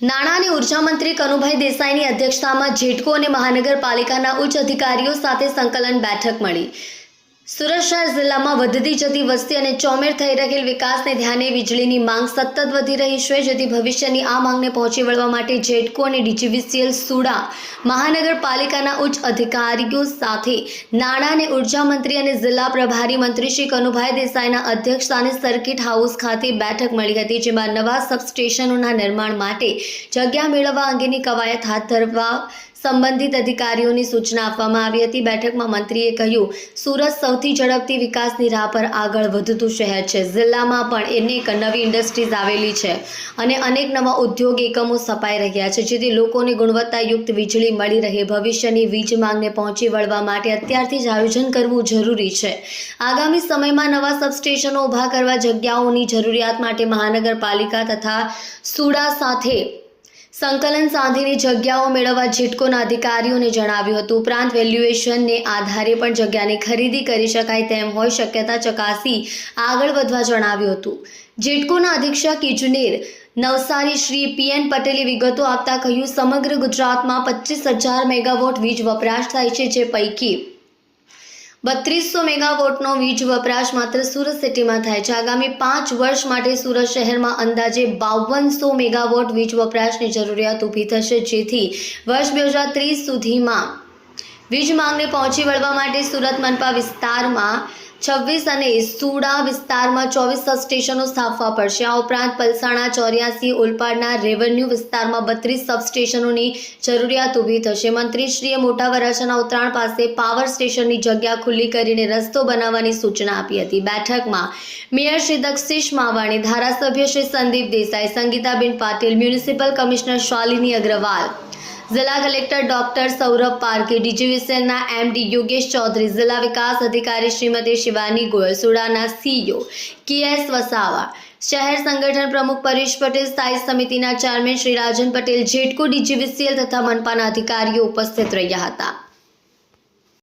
નાણાં અને ઊર્જા મંત્રી કનુભાઈ દેસાઈની અધ્યક્ષતામાં જેટકો અને મહાનગરપાલિકાના ઉચ્ચ અધિકારીઓ સાથે સંકલન બેઠક મળી. સુરત શહેર જિલ્લામાં વધતી જતી વસ્તી અને ચોમેર થઈ રહેલ વિકાસને ધ્યાને વીજળીની માંગ સતત વધી રહી છે, જેથી ભવિષ્યની આ માંગને પહોંચી વળવા માટે જેટકો અને ડીજીવીસીએલ સુડા મહાનગરપાલિકાના ઉચ્ચ અધિકારીઓ સાથે નાણાં અને ઊર્જા અને જિલ્લા પ્રભારી મંત્રી શ્રી કનુભાઈ દેસાઈના અધ્યક્ષસ્થાને સર્કિટ હાઉસ ખાતે બેઠક મળી હતી, જેમાં નવા સબસ્ટેશનોના નિર્માણ માટે જગ્યા મેળવવા અંગેની કવાયત હાથ ધરવા સંબંધિત અધિકારીઓની સૂચના આપવામાં આવી હતી. બેઠકમાં મંત્રીએ કહ્યું, સુરત સૌથી ઝડપથી વિકાસની રાહ પર આગળ વધતું શહેર છે. જિલ્લામાં પણ અનેક નવી ઇન્ડસ્ટ્રીઝ આવેલી છે અને અનેક નવા ઉદ્યોગ એકમો સ્થપાઈ રહ્યા છે, જેથી લોકોને ગુણવત્તાયુક્ત વીજળી મળી રહે. ભવિષ્યની વીજ માંગને પહોંચી વળવા માટે અત્યારથી જ આયોજન કરવું જરૂરી છે. આગામી સમયમાં નવા સબસ્ટેશનો ઊભા કરવા જગ્યાઓની જરૂરિયાત માટે મહાનગરપાલિકા તથા સુડા સાથે સંકલન સાંધીની જગ્યાઓ મેળવવા જીટકોના અધિકારીઓને જણાવ્યું હતું. ઉપરાંત વેલ્યુએશનને આધારે પણ જગ્યાની ખરીદી કરી શકાય તેમ હોય શક્યતા ચકાસી આગળ વધવા જણાવ્યું હતું. જીટકોના અધિક્ષક ઇજનેર નવસારી શ્રી પી એન પટેલે વિગતો આપતા કહ્યું, સમગ્ર ગુજરાતમાં પચીસ હજાર મેગાવોટ વીજ વપરાશ થાય છે, જે પૈકી બત્રીસો મેગાવોટનો વીજ વપરાશ માત્ર સુરત સિટીમાં થાય છે. આગામી પાંચ વર્ષ માટે સુરત શહેરમાં અંદાજે બાવનસો મેગાવોટ વીજ વપરાશની જરૂરિયાત ઊભી થશે, જેથી વર્ષ બે હજાર ત્રીસ સુધીમાં વીજ માંગને પહોંચી વળવા માટે સુરત મનપા વિસ્તારમાં છવ્વીસ અને સુડા વિસ્તારમાં ચોવીસ સબસ્ટેશનો સ્થાપવા પડશે. આ ઉપરાંત પલસાણા, ચોર્યાસી ઓલપાડના રેવન્યુ વિસ્તારમાં બત્રીસ સબસ્ટેશનોની જરૂરિયાત ઊભી થશે. મંત્રીશ્રીએ મોટા વરાછાના ઉત્તરાયણ પાસે પાવર સ્ટેશનની જગ્યા ખુલ્લી કરીને રસ્તો બનાવવાની સૂચના આપી હતી. બેઠકમાં મેયર શ્રી દક્ષિશ માવાણી, ધારાસભ્ય શ્રી સંદીપ દેસાઈ, સંગીતાબેન પાટીલ, મ્યુનિસિપલ કમિશનર શાલિની અગ્રવાલ જિલ્લા કલેક્ટર ડોક્ટર સૌરભ પારકે ડીજીવીસીએલના એમડી યોગેશ ચૌધરી, જિલ્લા વિકાસ અધિકારી શ્રીમતી શિવાની ગોયલ સુડાના સીઈઓ કેએસ વસાવા, શહેર સંગઠન પ્રમુખ પરેશ પટેલ, સ્થાયી સમિતિના ચેરમેન શ્રી રાજન પટેલ, જેટકો ડીજીવીસીએલ તથા મનપાના અધિકારીઓ ઉપસ્થિત રહ્યા હતા.